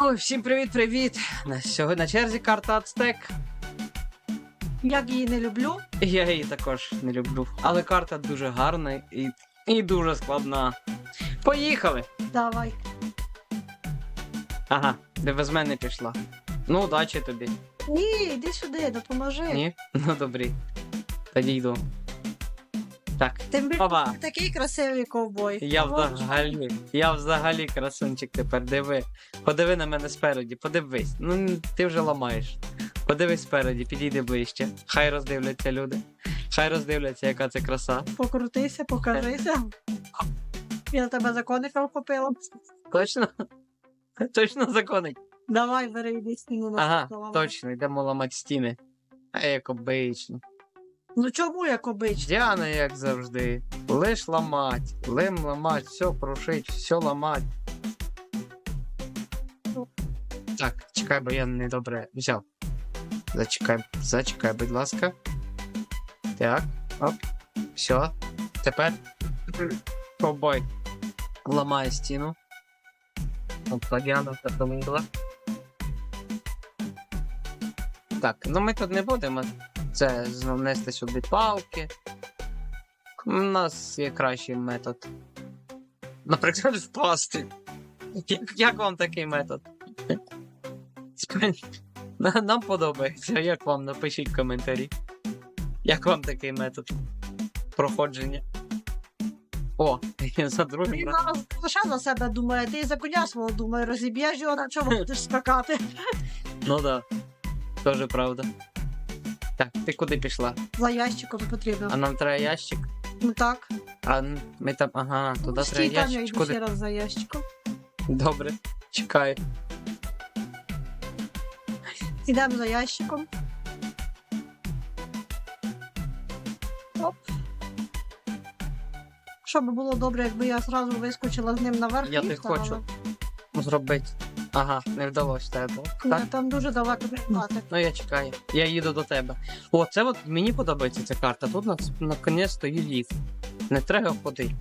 Ой, всім привіт-привіт! На сьогодні на черзі карта Ацтек. Як її не люблю. Я її також не люблю. Але карта дуже гарна і, і дуже складна. Поїхали! Давай. Ага, де без мене пішла. Ну, удачі тобі. Ні, йди сюди, допоможи. Ні? Ну добрі. Тоді йду. Так, Тим більше Опа. ти такий красивий ковбой. я взагалі, я взагалі красунчик тепер, диви. Подиви на мене спереді, подивись. Ну, ти вже ламаєш. Подивись спереді, підійди ближче. Хай роздивляться люди. Хай роздивляться, яка це краса. Покрутися, покажися. Я на тебе законника вхопила. Точно? Точно законить. Давай, бери, йди стіну на Ага, точно, йдемо ламати стіни. А як обично. Ну чому як обично? Діана, як завжди. Лиш ламать, лим ламать, все крушить, все ламать. Так, чекай, бо я недобре взяв. Зачекай, зачекай, будь ласка. Так, оп. Все. Тепер. Ковбой. Ламає стіну. Діана втопила. Так, ну ми тут не будемо це знов нести сюди палки. У нас є кращий метод. Наприклад, впасти. Як, як вам такий метод? Нам подобається. Як вам напишіть коментарі. Як вам такий метод проходження? О, за другим Він зараз лише за себе думає, ти за коня свого думає, розіб'єш його, на чому будеш скакати. Ну да. Тоже правда. Так, ти куди пішла? За ящиком потрібно. А нам треба ящик. Ну так. А ми там. Ага, туди Стій треба там, я ящик. йду Куди? ще раз за ящиком. Добре, чекаю. Ідемо за ящиком. Оп. Щоб було добре, якби я зразу вискочила з ним наверх. Я і не встала. хочу. Зробити. Ага, не вдалося тебе. Ні, Так? Там дуже далеко приймати. Ну я чекаю. Я їду до тебе. О, це от мені подобається ця карта. Тут нас наконець стоїть ліфт. Не треба ходити.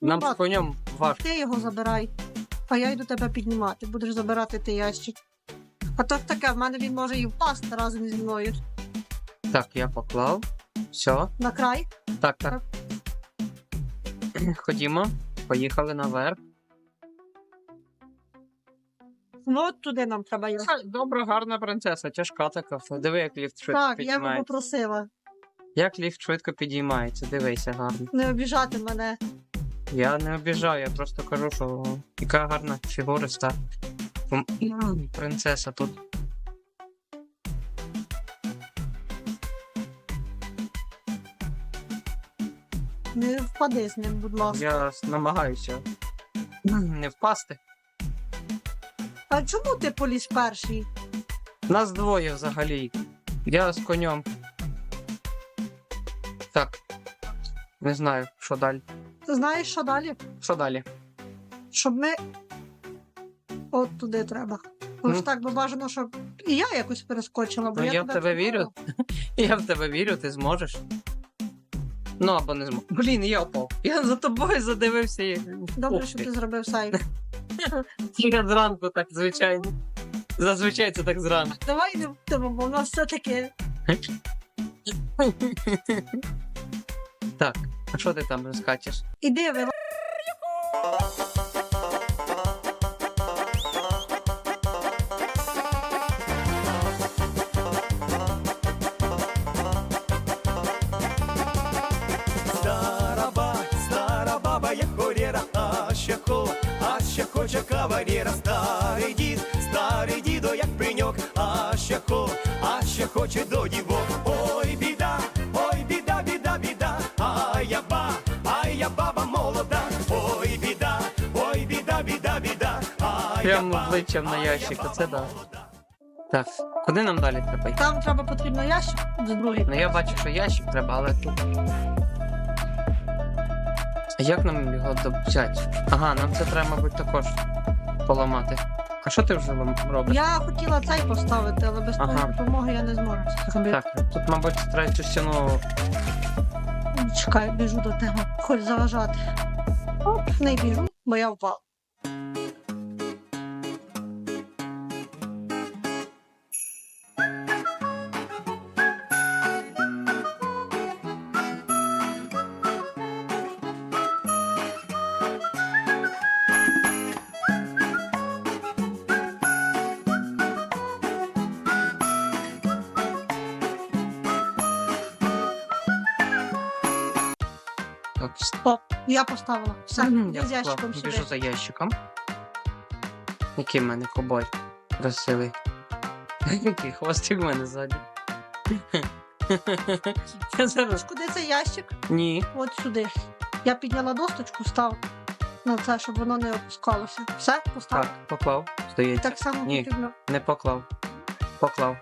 Нам Ну, з конем важко. Ти його забирай, а я йду тебе піднімати. Будеш забирати ти ящик. А то таке, в мене він може і впасти разом зі мною. Так, я поклав. Все. На край. Так, так. Ходімо. Поїхали наверх. Ну от туди нам треба. Ха, Добра, гарна принцеса, тяжка така. Диви, як ліфт швидко Так, я підіймається. попросила. Як ліфт швидко підіймається, дивися гарно. Не обіжати мене. Я не обіжаю, я просто кажу, що яка гарна фігуриста. М, м, Принцеса тут. Не впади з ним, будь ласка. Я намагаюся м, не впасти. А чому ти поліз перший? Нас двоє взагалі. Я з конем. Так. Не знаю, що далі. Ти знаєш, що далі? Що далі? Щоб ми. От туди треба. Ось Ну. так би бажано, щоб і я якось перескочила, бо Ну, я, я в тебе вірю. Я в тебе вірю, ти зможеш. Ну або не зможеш. Блін, я впав. Я за тобою задивився. і- Добре, Ух що ти. ти зробив сайт. Я зранку так, звичайно. Зазвичай це так зранку. Давай не будемо, бо в нас все таке. Так, а що ти там скачеш? іди ви. Старий дідо, як пеньок, а ще хо, а ще хоче до дівок. Ой, біда, ой, біда, біда, біда, а я ба, а я баба молода. Ой, біда, ой, біда, біда, біда, а я обличчям на ящик, оце да. Так, куди нам далі треба йти? Там треба потрібно ящик з другий. Ну я бачу, що ящик треба, але тут. А як нам його взяти? Ага, нам це треба, мабуть, також поламати. А що ти вже робиш? Я хотіла цей поставити, але без Ага. твоєї допомоги я не зможу це зробити. Так, тут, мабуть, третю стіну. Чекай, біжу до тебе. Хоч заважати. Оп, не біжу, бо я впав. Так, О, я поставила. Все, Мгм, я з ящиком вклав. Біжу за ящиком. Який в мене кобой красивий. Який хвостик в мене ззаді. Я зараз. Куди цей ящик? Ні. От сюди. Я підняла досточку, став на це, щоб воно не опускалося. Все, поставив. Так, поклав. Здається. Так само Ні. потрібно. Не поклав. Поклав.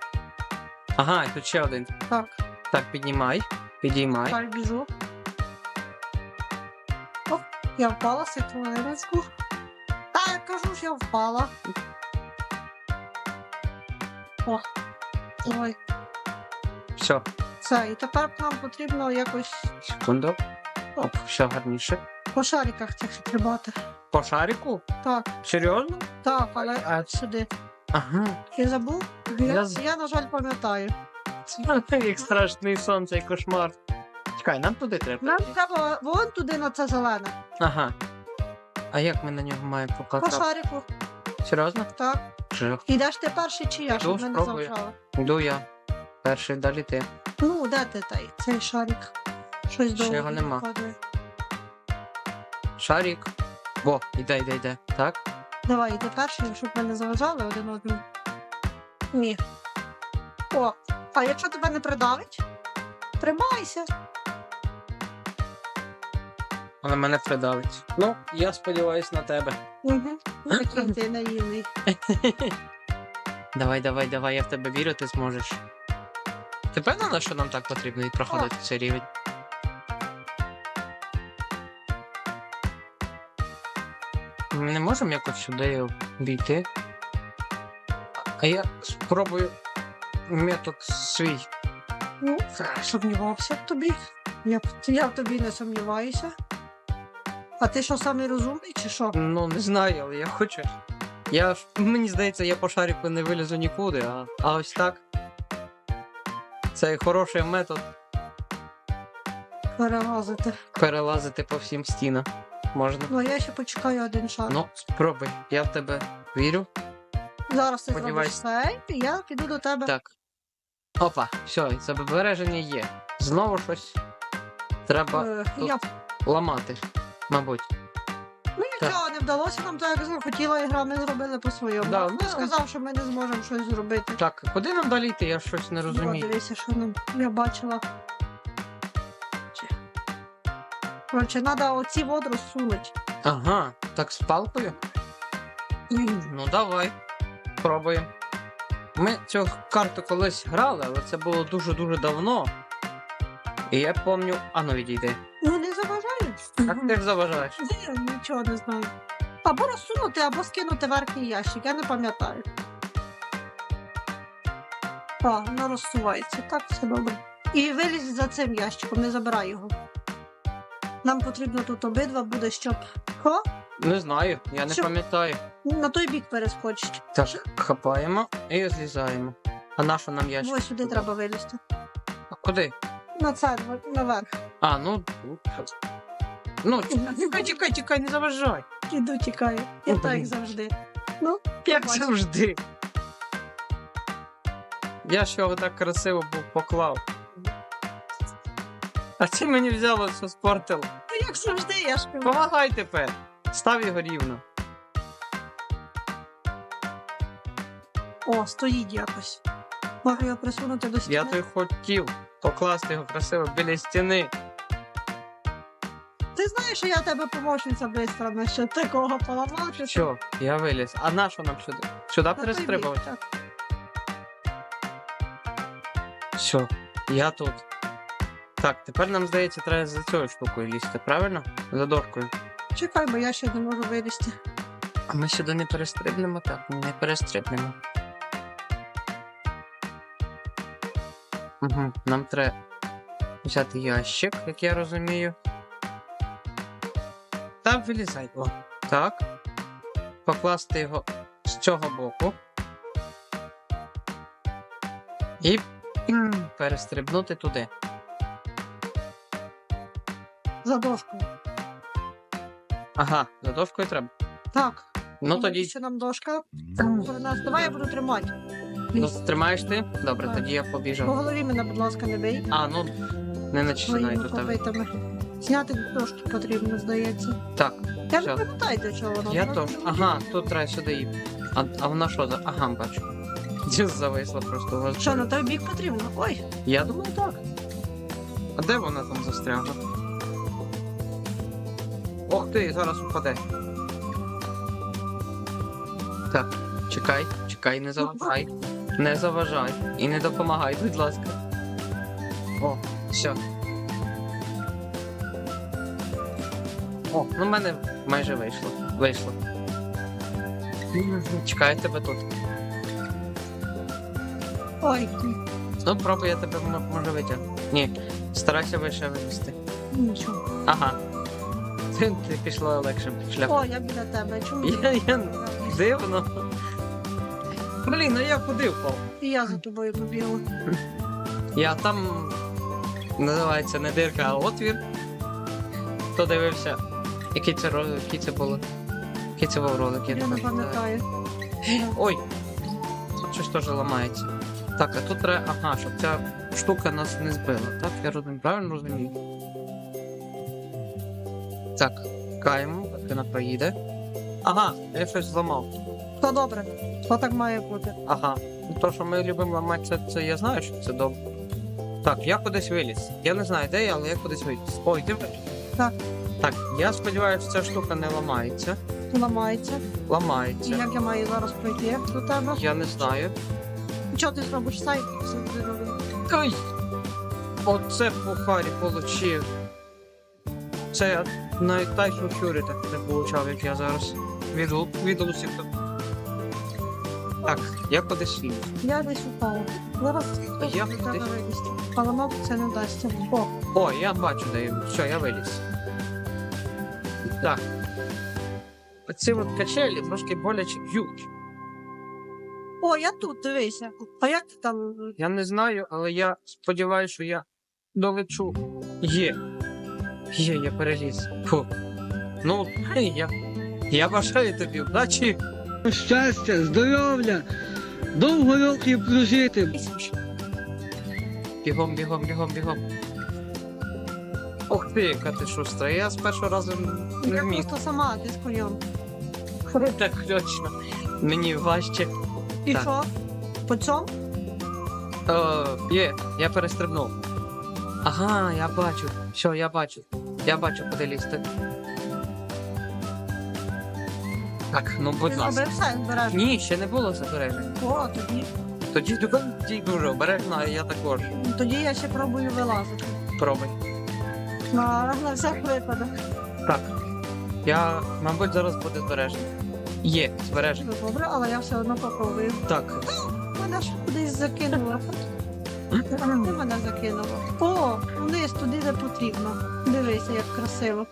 Ага, і тут ще один. Так, Так, піднімай. Підіймай. так, біжу. Я впала секундочку. Та я кажу, що я впала. О, ой, Все, все. І тепер нам потрібно якось секунду. Оп, ще гарніше. по шариках цих стрибати. По шарику? Так, Серйозно? так, але А- сюди. Ага. Я забув? Я, Я я, на жаль, пам'ятаю. Як страшний сон, цей кошмар. Чекай, нам туди треба. Нам треба вон туди на це зелене. Ага. А як ми на нього маємо По шарику. Серйозно? Так. Жах. Ідеш ти перший чи я, щоб Іду, ми не спробую. Йду я. Перший далі ти. Ну, де ти той, цей шарик? Щось Ще довго його нема. падає. Шарик. Во, іде, йде, йде. Так? Давай, іди перший, щоб ми не заважали один одному. Ні. О, а якщо тебе не придавить? Тримайся. Вона мене придавить. Ну, я сподіваюсь на тебе. Угу. Такий ти наївний. Давай, давай, давай, я в тебе вірю, ти зможеш. Ти певна, що нам так потрібно і проходити цей рівень? Ми не можемо якось сюди обійти. А я спробую метод свій. Ну, сумнівався в тобі. Я, я в тобі не сумніваюся. А ти що, самий розумний чи що? Ну, не знаю, але я хочу. Я ж, мені здається, я по шарику не вилізу нікуди, а, а ось так. Це хороший метод Перелазити. перелазити по всім стінам. Можна. Ну, я ще почекаю один шар. Ну, спробуй, я в тебе вірю. Зараз ти зробиш сподіваюсь. цей, і я піду до тебе. Так. Опа, все, забереження є. Знову щось треба Е, тут. я... ламати, мабуть. Ну нічого, не вдалося нам так, як захотіла ігра, ми зробили по-своєму. Да, Хто ну. сказав, що ми не зможемо щось зробити. Так, куди нам далі йти? Я щось не розумію. Дивися, що нам я бачила. Коротше, треба оці вод розсунути. Ага, так з палкою? Ну давай, пробуємо. Ми цю карту колись грали, але це було дуже-дуже давно. І я пам'ятаю. А ну відійди. Ну. Так ти ж заважаєш. Я нічого не знаю. Або розсунути, або скинути верхній ящик, я не пам'ятаю. А, воно розсувається, так, все добре. І вилізь за цим ящиком, не забирай його. Нам потрібно тут обидва буде, щоб. О, Не знаю, я не Що? пам'ятаю. на той бік перескочить. Так, хапаємо і злізаємо. А на що нам ящик? Ось сюди треба вилізти. А куди? На це, наверх. А, ну. тут. Ну, тікай, тікай, тікай, не заважай. Іду тікаю. Я О, так блін. завжди. Ну, Як побачиш. завжди. Я ж його так красиво був поклав. А ти мені взяло все спортило. Ну, як завжди, я ж кажу. Помагай тепер. Став його рівно. О, стоїть якось. Можу його присунути до стіни. Я то й хотів покласти його красиво біля стіни. Ти знаєш, що я тебе помощниця бистра насчет такого поламав, що Що, я виліз. А на що нам сюди? Сюди На той бік, перестрибувати? так. Все, я тут. Так, тепер нам здається, треба за цією штукою лізти, правильно? За дошкою. Чекай, бо я ще не можу вилізти. А ми сюди не перестрибнемо, так, не перестрибнемо. Угу, нам треба взяти ящик, як я розумію. Та вилізай. О, так. Покласти його з цього боку. І перестрибнути туди. За дошкою. Ага, за дошкою треба. Так. Ну тоді. Що нам дошка? Нас. Давай я буду тримати. Ну, тримаєш ти? Добре, Так. тоді я По побіжав. голові мене, будь ласка, не бий. А, ну не Своїми до тебе. Зняти трошки потрібно, здається. Так, Я не Що? пам'ятаю, до чого воно. я теж. Ага, тут треба сюди її. А, а вона що за. Ага, бачу. Зависла просто у вас. Що, на той бік потрібно? Ой, Я думаю, так. А де вона там застрягла? Ох ти, зараз упаде. Так, чекай, чекай, не заважай. Не заважай. І не допомагай, будь ласка. О, все. О, ну в мене майже вийшло. Вийшло. Чекаю тебе тут. ой, Ну, пробуй, я тебе м- може витягну. Ні, старайся вище вилізти. нічого. Ага. Ти, ти пішла легшим шляхом. О, я біля тебе. Чому? Я, я дивно. Блін, а я куди впав? І я за тобою побігла. Я там називається не дирка, а отвір. Хто дивився? Який це ролик, який це було? Який це був ролик? Я не пам'ятаю. Ой! Тут щось теж ламається. Так, а тут треба. Ага, щоб ця штука нас не збила. Так, я розумію, правильно розумію. Так, каємо, вона проїде. Ага, я щось зламав. То добре, то так має бути. Ага. То, що ми любимо ламати, це, це я знаю, що це добре. Так, я кудись виліз. Я не знаю, де я, але я кудись виліз. Ой, ти? Так. Так, я сподіваюся, ця штука не ламається. Ламається. І Ламається. як я маю зараз пройти до тебе? Я не знаю. Що ти зробиш сайт? Все буде робити. Ай! Оце пухарі получив. Це я навіть Fury так не получав, як я зараз. Від, лу- від усіх. Так, я кудись ліз. Я десь упала. Зараз я до тебе кудись- вилізти. Мабуть це не дасться. О, О, я бачу, де він. Все, я виліз. Так. Оці от качелі трошки боляче б'ють. О, я тут, дивися. А як ти там? Я не знаю, але я сподіваюся, що я долечу. Є. Є, я переліз. Фу. Ну, я. Я бажаю тобі удачі. щастя, здоров'я, довго років прожити. Бігом, бігом, бігом, бігом. Ох ти, яка ти шустра. Я з першого разу не Я вміг. просто сама, ти з конем. Так точно. Мені важче. І Так. що? По цьому? О, є, я перестрибнув. Ага, я бачу. Що, я бачу. Я бачу, куди лізти. Так, ну будь ласка. зробив все, збереш. Ні, ще не було заперечень. О, тоді. Тоді тоді дуже обережно, а я також. Тоді я ще пробую вилазити. Пробуй. На, на всяк випадок. Так. Я, мабуть, зараз буде збережено. Є, збережено. Ну, Добре, але я все одно попробую. Так. Мене ж кудись закинуло. Ти мене закинуло. О, вниз туди, де потрібно. Дивися, як красиво.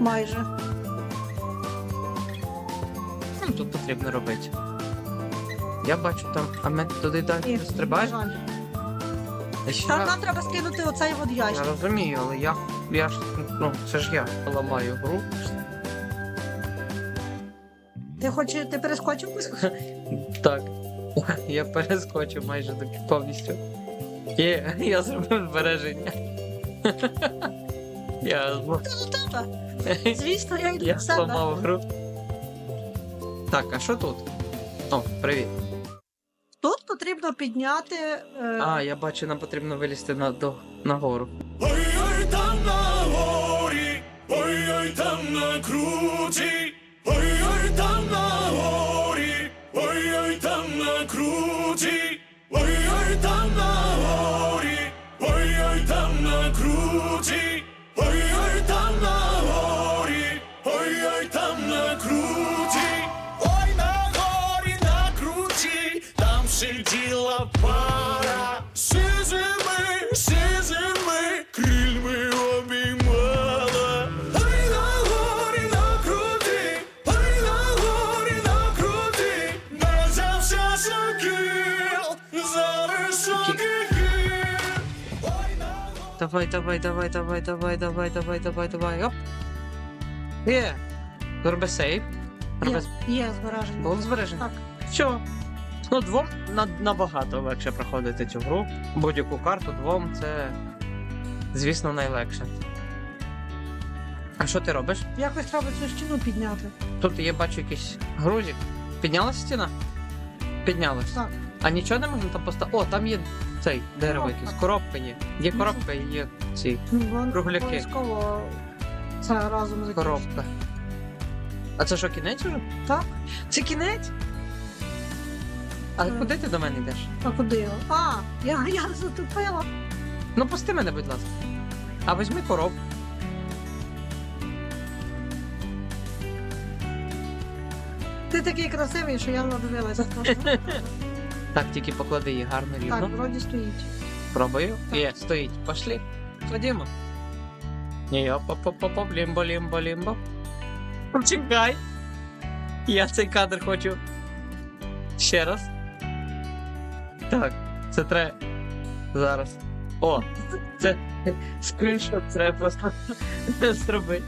Майже. Що тут потрібно робити? Я бачу там, а ми туди далі Ні, не стрибаєш? жаль. Так, нам треба скинути оцей от Я ящик. розумію, але я, я ж, ну, це ж я ламаю гру. Ти хочеш, ти перескочив? Так. Я перескочив майже до повністю. Є, я зробив збереження. Я, зла- Тебе. Звісно, я йду я до себе. зламав гру. Так, а що тут? О, привіт. Потрібно підняти. Е... А, я бачу, нам потрібно вилізти на, до, на гору. Ой-ой там на горі, ой-ой там на круті, Давай, давай, давай, давай, давай, давай, давай, давай, давай. Оп. Є. Роби сейв. Роби... Є, збереження. Було збережено? Так. Що? Ну, двом на, набагато легше проходити цю гру. Будь-яку карту двом це, звісно, найлегше. А що ти робиш? Якось треба цю стіну підняти. Тут я бачу якийсь грузик. Піднялася стіна? Піднялась. Так. А нічого не можна там поставити? О, там є цей дерево Коробка. якесь. Коробка є. Є коробка і є ці Ну, вон Кругляки. Обов'язково це разом закінчити. коробка. А це що, кінець уже? Так. Це кінець? А Так. куди ти до мене йдеш? А куди його? А, я, я затупила. Ну пусти мене, будь ласка. А візьми коробку. Ти такий красивий, що я надивилася. Так, тільки поклади її гарно Так, рівно. вроді стоїть. Пробую. Так. Є, стоїть. Пошли. Ходімо. Ні, оп оп оп оп оп лімбо, лімбо, лімбо. Чекай. Я цей кадр хочу. Ще раз. Так, це треба. Зараз. О, це скріншот треба просто зробити.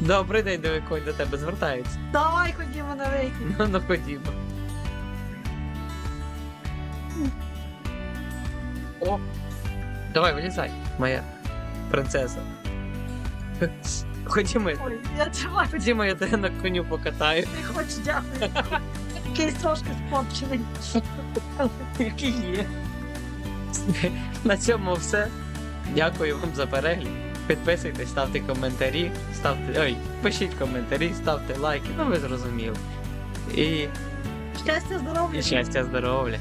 Добрий день, Девиконь, до тебе звертаються. Давай ходімо на вийти. Ну, ну ходімо. О! Давай, вилізай, моя принцеса. Ходімо, Ой, я тримаю. ходімо, я тебе на коню покатаю. Не хочу, дякую. Якийсь трошки спорчений. Який є. На цьому все. Дякую вам за перегляд. Підписуйтесь, ставте коментарі, ставте. Ой, пишіть коментарі, ставте лайки, ну ви зрозуміли. І, Щастя, здоров'я. і щастя, здоров'я.